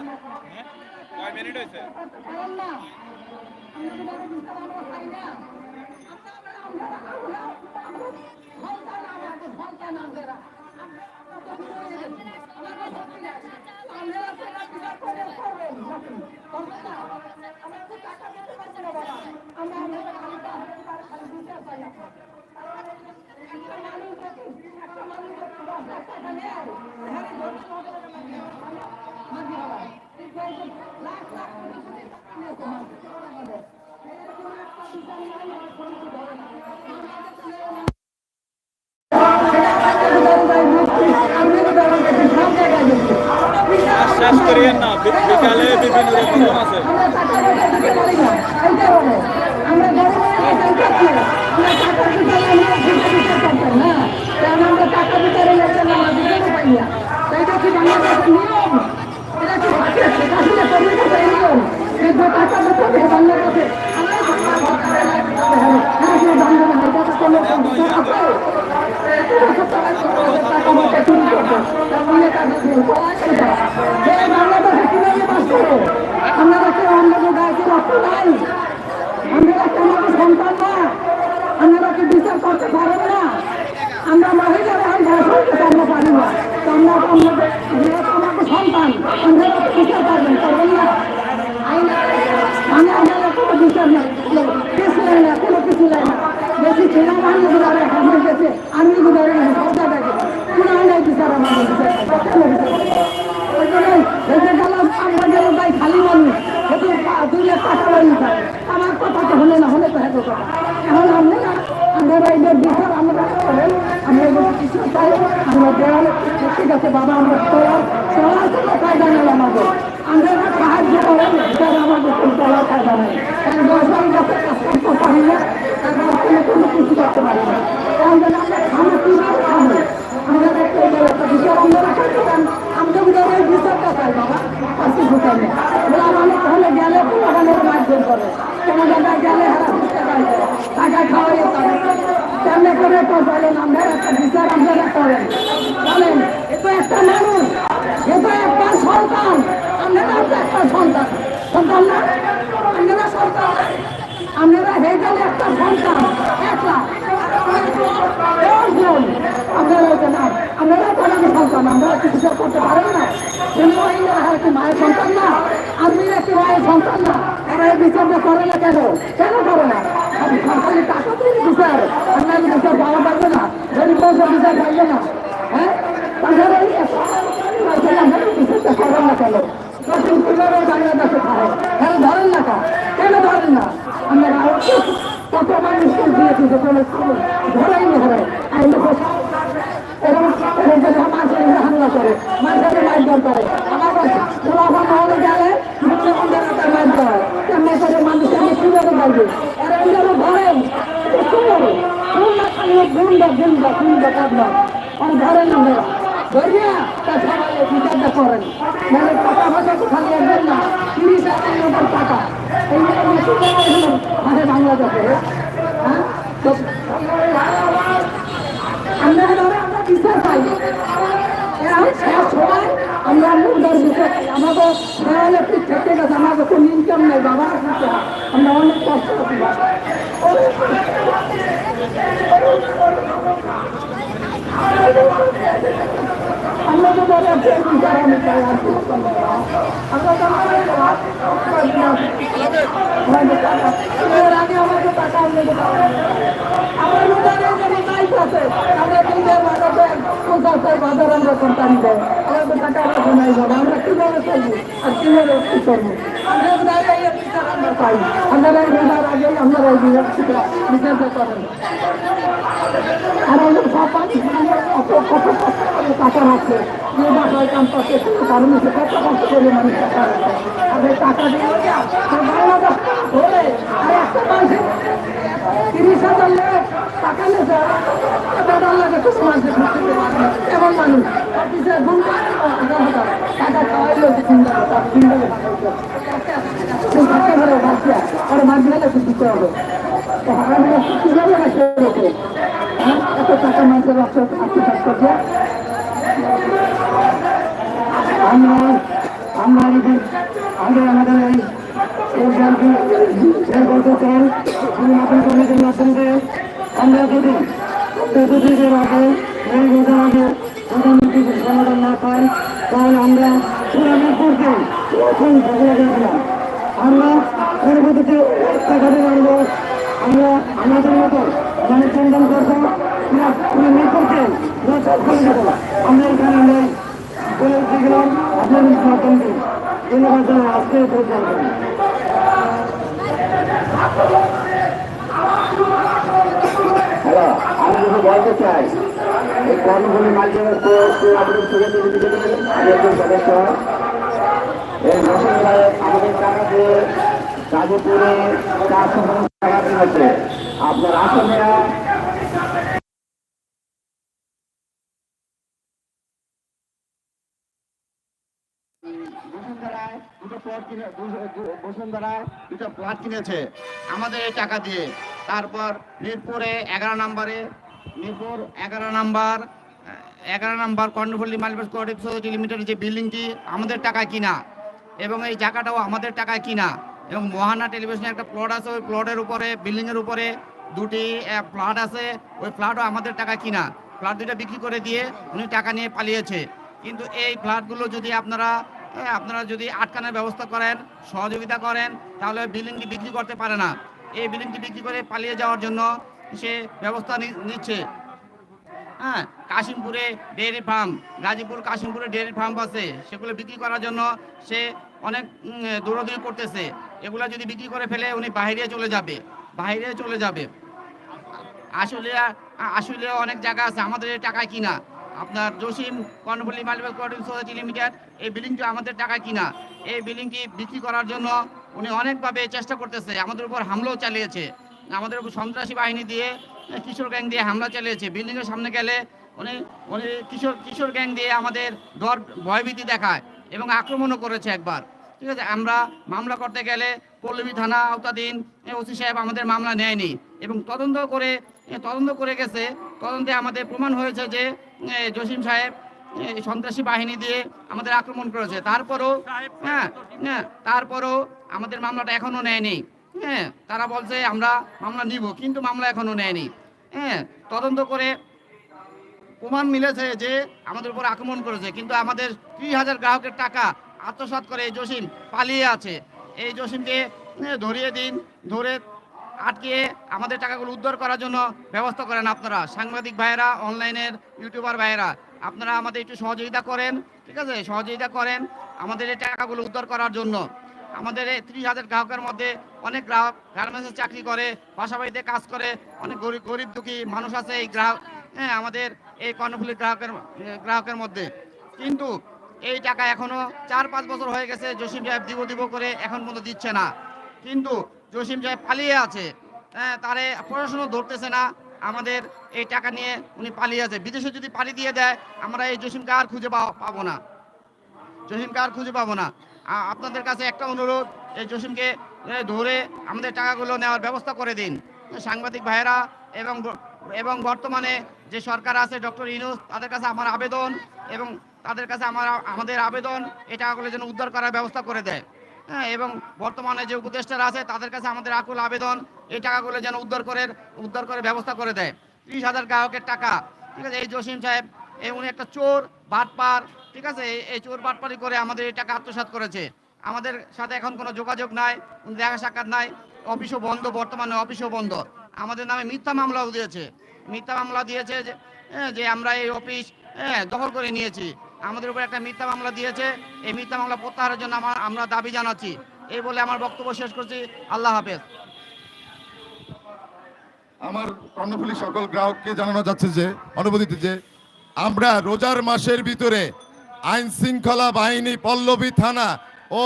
Minute হয়েছে আপনার হ্যাঁ? কয় মিনিট হয়েছে শেষ করিয়েন না বি- বিকালে বিভিন্ন প্রোগ্রাম আছে আমরা কি অন্য গায়ে রক্ত নাই আমরা কেন সন্তান না আপনারা কি বিচার করতে পারেন না আমরা মহিলারা ভাষা করতে আমরা পারি না আমরা আমাদের যেহেতু আমাদের সন্তান তো বিচার পারবেন করবেন না মানে আপনারা কোনো কিছু নেই। কিছু নেই না, কোনো কিছু নেই না। বেশি ছেলে হামলে গেছে, আমি গুলারে সরকার দেখে কোনো আইনাই বিচার আমাদের বিচার কেন বিচার ওই জন্যই এই যে গেলাম আমরা গেলাম ভাই খালি মানুষ সেতু দুই লাখ টাকা বাড়ি আমার কথা তো হলে না হলে তো হেঁটে কথা এখন আমরা না আমরা এদের বিচার আমরা করেন আমরা এদের কিছু চাই আমরা দেওয়ালে ঠিক আছে বাবা আমরা চলার চলার কোনো ফায়দা নেই আমাদের আমরা সাহায্য করেন বিচার আমাদের কোনো চলার ফায়দা নেই কারণ দশজন কাছে কাজ করতে পারি না তারপর কোনো কোনো কিছু করতে পারি না কারণ যেন আমরা খাব কীভাবে খাব আমরা একটা একটা বিচার আমরা করতে পারেন আমরা বুঝাবো এই বিচারটা চাই বাবা পাশে ঢুকাবে বলে আমার তাহলে গেলে কোনো ওখানে মারধর করে কোনো জায়গায় গেলে হারা বুঝতে পারবে টাকা খাওয়াই তাদের কেমনে করে তো বলেন আমরা একটা বিচার আপনারা করেন। বলেন এ তো একটা মানুষ এ তো একটা সন্তান আপনারা একটা সন্তান। সন্তান না? আপনারা সন্তান আপনারা হয়ে গেলে একটা সন্তান দশজন। আপনারা না, আপনারা তো সন্তান, আমরা কি করতে পারেন না। মায়ের সন্তান না। মায়ের সন্তান না। তারা এই বিচারটা করে না কেন? কেন করে না? আপনি সরকারি টাকা পারবে না। গরিব মানুষের বিচার পাইবে না। হ্যাঁ? এই করেন না কেন দর্শন কীভাবে বাংলাদেশে খায় কেন ধরেন না কেন ধরেন না আমরা কত মানুষকে দিয়ে দিতে চলে ধরাই না ধরে আইলে এবং এরা মানুষের হামলা করে মানুষের মারধর করে আমার খোলাফা মহলে গেলে মুখ্যমন্ত্রীর হাতে মারধর হয় তেমনি করে মানুষ আমি কীভাবে পাইবে এরা এগুলো ধরেন কীভাবে কোন না খালি গুন্ডা গুন্ডা গুন্ডা কাটবা আর ধরেন আমরা ধরিয়া তা সবাই বিচারটা করেন মানে টাকা তো খালি একজন না। তিরিশ হাজার লোকের টাকা। এই মানে বাংলাদেশে হ্যাঁ? আমরা আমরা বিচার পাই। সময় আমরা বিচার পাই আমাদের দেওয়ালে একটু থেকে গেছে আমাদের কোনো ইনকাম নেই, বাবা আমরা অনেক কষ্ট করি আমরা তো ধরে আছি বিচার আমি চাই আর। আমরা তো আমাদের আগে আমাদের টাকা না। আমার যেমন লাইফ আছে আমরা দুধের বাজারে পঞ্চাশের বাজার আমরা কোম্পানি দেয় আমাদের টাকা আমরা শোনাই যাব আমরা কীভাবে চলবো আর কীভাবে কি করব আমরা আমরা পাই আপনারা কত কত করে টাকা রাখছে যে বাসায় কাম করছে কারণে সে কত কষ্ট করে মানুষ টাকা রাখছে আর এই টাকা দিয়ে বাংলাদেশ ধরে, আর একটা মানুষের তিরিশ হাজার লোক টাকা নেছে বেতন লাগে খুব মানুষের। এমন মানুষ। ঘুমতে টাকা কীভাবে রাখতে মানুষের আত্মসাত আমরা আমরা আমাদের এই প্রোগ্রামটি শেয়ার করতে চাই। আমরা যদি চতুর্দিকের আগে এই রোজার আগে প্রধানমন্ত্রী সমাধান না পাই, তাহলে আমরা পুরো মিরপুরকে এখন আমরা পরবর্তীতে আমরা আমাদের মতো চিন্তন করব পুরো পুরো মিরপুরকে আমরা এখানে আমরা বলে গেলাম আপনাদের মাধ্যমে ধন্যবাদ জানাই, আজকে এই প্রোগ্রাম আমি যদি বলতে চাই এই কর্মভূমি মালিকের আমাদের থেকে আমি একজন সদস্য এই বসুন্ধরায় আমাদের টাকা দিয়ে গাজীপুরে চারশো টাকা দিয়েছে আপনার আসলে দুটো প্লট কিনেছে। আমাদের এই টাকা দিয়ে। তারপর মিরপুরে এগারো নম্বরে, মিরপুর এগারো নাম্বার এগারো নাম্বার কোঅপারেটিভ সোসাইটি লিমিটেড যে বিল্ডিংটি, আমাদের টাকায় কিনা। এবং এই জায়গাটাও আমাদের টাকায় কিনা। এবং মহানা টেলিভিশনের একটা প্লট আছে, ওই প্লটের উপরে, বিল্ডিংয়ের উপরে দুটি ফ্ল্যাট আছে, ওই ফ্ল্যাটও আমাদের টাকা কিনা। ফ্ল্যাট দুটো বিক্রি করে দিয়ে উনি টাকা নিয়ে পালিয়েছে। কিন্তু এই ফ্ল্যাটগুলো যদি আপনারা আপনারা যদি আটকানোর ব্যবস্থা করেন, সহযোগিতা করেন, তাহলে বিল্ডিংটি বিক্রি করতে পারে না। এই বিল্ডিংটি বিক্রি করে পালিয়ে যাওয়ার জন্য সে ব্যবস্থা নিচ্ছে। হ্যাঁ কাশিমপুরে ডেয়ারি ফার্ম, গাজীপুর কাশিমপুরে ডেয়ারি ফার্ম আছে, সেগুলো বিক্রি করার জন্য সে অনেক দৌড়াদৌড়ি করতেছে। এগুলো যদি বিক্রি করে ফেলে, উনি বাইরে চলে যাবে বাইরে চলে যাবে। আসলে আসলে অনেক জায়গা আছে, আমাদের টাকায় কিনা? আপনার Jasim Karnapalli multiplex cooperative society limited এই বিল্ডিংটি আমাদের টাকায় কিনা। এই বিল্ডিংটি বিক্রি করার জন্য উনি অনেকভাবে চেষ্টা করতেছে, আমাদের উপর হামলাও চালিয়েছে। আমাদের উপর সন্ত্রাসী বাহিনী দিয়ে কিশোর গ্যাং দিয়ে হামলা চালিয়েছে। বিল্ডিংয়ের সামনে গেলে উনি উনি কিশোর কিশোর গ্যাং দিয়ে আমাদের ডর, ভয়ভীতি দেখায় এবং আক্রমণও করেছে একবার। ঠিক আছে, আমরা মামলা করতে গেলে পল্লবী থানা আওতাধীন ওসি সাহেব আমাদের মামলা নেয়নি। এবং তদন্ত করে তদন্ত করে গেছে। তদন্তে আমাদের প্রমাণ হয়েছে যে জসিম সাহেব সন্ত্রাসী বাহিনী দিয়ে আমাদের আক্রমণ করেছে। তারপরও হ্যাঁ হ্যাঁ তারপরও আমাদের মামলাটা এখনও নেয়নি। হ্যাঁ তারা বলছে আমরা মামলা নিব, কিন্তু মামলা এখনও নেয়নি। হ্যাঁ তদন্ত করে প্রমাণ মিলেছে যে আমাদের উপর আক্রমণ করেছে, কিন্তু আমাদের ত্রিশ হাজার গ্রাহকের টাকা আত্মসাৎ করে এই জসিম পালিয়ে আছে। এই জসিমকে ধরিয়ে দিন, ধরে আটকে আমাদের টাকাগুলো উদ্ধার করার জন্য ব্যবস্থা করেন আপনারা। সাংবাদিক ভাইয়েরা, অনলাইনের ইউটিউবার ভাইয়েরা, আপনারা আমাদের একটু সহযোগিতা করেন, ঠিক আছে? সহযোগিতা করেন আমাদের এই টাকাগুলো উদ্ধার করার জন্য। আমাদের এই ত্রিশ হাজার গ্রাহকের মধ্যে অনেক গ্রাহক গার্মেন্টসে চাকরি করে বাসাবাড়িতে কাজ করে, অনেক গরিব গরিব দুঃখী মানুষ আছে এই গ্রাহক হ্যাঁ আমাদের এই কর্ণফুলি গ্রাহকের গ্রাহকের মধ্যে। কিন্তু এই টাকা এখনও চার পাঁচ বছর হয়ে গেছে, জসিম সাহেব দিব দিব করে এখন পর্যন্ত দিচ্ছে না। কিন্তু জসিম সাহেব পালিয়ে আছে। হ্যাঁ তারে পড়াশুনো ধরতেছে না। আমাদের এই টাকা নিয়ে উনি পালিয়ে আছে। বিদেশে যদি পাড়ি দিয়ে দেয়, আমরা এই জসিমকে আর খুঁজে পাবো না। জসিমকে আর খুঁজে পাবো না। আপনাদের কাছে একটা অনুরোধ, এই জসিমকে ধরে আমাদের টাকাগুলো নেওয়ার ব্যবস্থা করে দিন। সাংবাদিক ভাইয়েরা এবং এবং বর্তমানে যে সরকার আছে, ডক্টর ইনুস তাদের কাছে আমার আবেদন এবং তাদের কাছে আমার, আমাদের আবেদন, এই টাকাগুলো যেন উদ্ধার করার ব্যবস্থা করে দেয়। এবং বর্তমানে যে উপদেষ্টারা আছে তাদের কাছে আমাদের আকুল আবেদন এই টাকাগুলো যেন উদ্ধার করে উদ্ধার করে ব্যবস্থা করে দেয়। ত্রিশ হাজার গ্রাহকের টাকা ঠিক আছে? এই জসিম সাহেব এই উনি একটা চোর বাটপার ঠিক আছে? এই- চোর বাটপারি করে আমাদের এই টাকা আত্মসাৎ করেছে। আমাদের সাথে এখন কোনো যোগাযোগ নাই দেখা সাক্ষাৎ নাই অফিসও বন্ধ বর্তমানে অফিসও বন্ধ। আমাদের নামে মিথ্যা মামলাও দিয়েছে। মিথ্যা মামলা দিয়েছে যে হ্যাঁ, যে আমরা এই অফিস হ্যাঁ, দখল করে নিয়েছি। আমাদের উপর একটা মিথ্যা মামলা দিয়েছে। এই মিথ্যা মামলা প্রত্যাহারের জন্য আমার আমরা দাবি জানাচ্ছি। এই বলে আমার বক্তব্য শেষ করছি। আল্লাহ হাফেজ। আমার কর্ণফুলী সকল গ্রাহককে জানানো যাচ্ছে যে অনুভূতিতে যে, আমরা রোজার মাসের ভিতরে আইন শৃঙ্খলা বাহিনী, পল্লবী থানা ও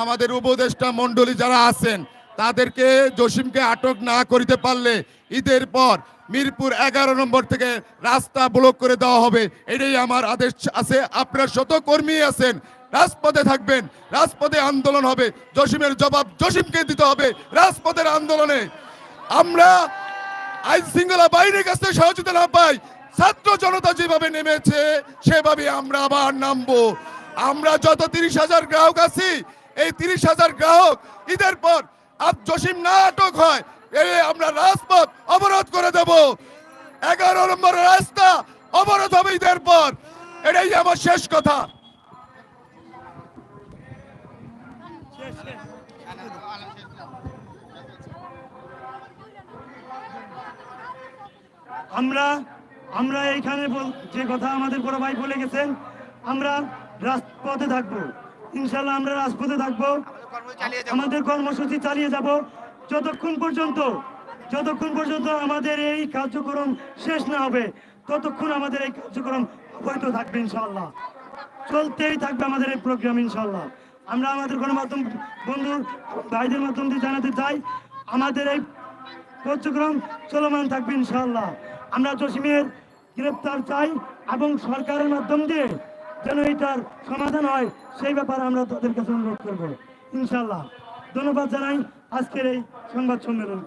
আমাদের উপদেষ্টা মণ্ডলী যারা আছেন, তাদেরকে জসিমকে আটক না করিতে পারলে ঈদের পর মিরপুর এগারো নম্বর থেকে রাস্তা ব্লক করে দেওয়া হবে। এটাই আমার আদেশ আছে। আপনারা শত কর্মী আছেন, রাজপথে থাকবেন, রাজপথে আন্দোলন হবে। জসিমের জবাব জসিমকে দিতে হবে রাজপথের আন্দোলনে। আমরা আইন শৃঙ্খলা বাহিনীর কাছ সহযোগিতা না পাই, ছাত্র জনতা যেভাবে নেমেছে, সেভাবে আমরা আবার নামবো। আমরা যত তিরিশ হাজার গ্রাহক আছি, এই তিরিশ হাজার গ্রাহক ঈদের পর আজ জসিম না আটক হয় এই আমরা রাজপথ অবরোধ করে দেব এগারো নম্বর রাস্তা অবরোধ হবে ঈদের পর। এটাই আমার শেষ কথা। আমরা আমরা এইখানে যে কথা আমাদের বড় ভাই বলে গেছেন আমরা রাজপথে থাকব। ইনশাল্লাহ আমরা রাজপথে থাকব। আমাদের কর্মসূচি চালিয়ে যাব। যতক্ষণ পর্যন্ত যতক্ষণ পর্যন্ত আমাদের এই কার্যক্রম শেষ না হবে, ততক্ষণ আমাদের এই কার্যক্রম অবৈধ থাকবে ইনশাল্লাহ চলতেই থাকবে আমাদের এই প্রোগ্রাম ইনশাল্লাহ আমরা আমাদের গণমাধ্যম, বন্ধু ভাইদের মাধ্যম দিয়ে জানাতে চাই, আমাদের এই কার্যক্রম চলমান থাকবে ইনশাল্লাহ আমরা জসিমের গ্রেপ্তার চাই এবং সরকারের মাধ্যম দিয়ে যেন এটার সমাধান হয়, সেই ব্যাপারে আমরা তাদের কাছে অনুরোধ করব। ইনশাল্লাহ ধন্যবাদ জানাই আজকের এই সংবাদ সম্মেলন।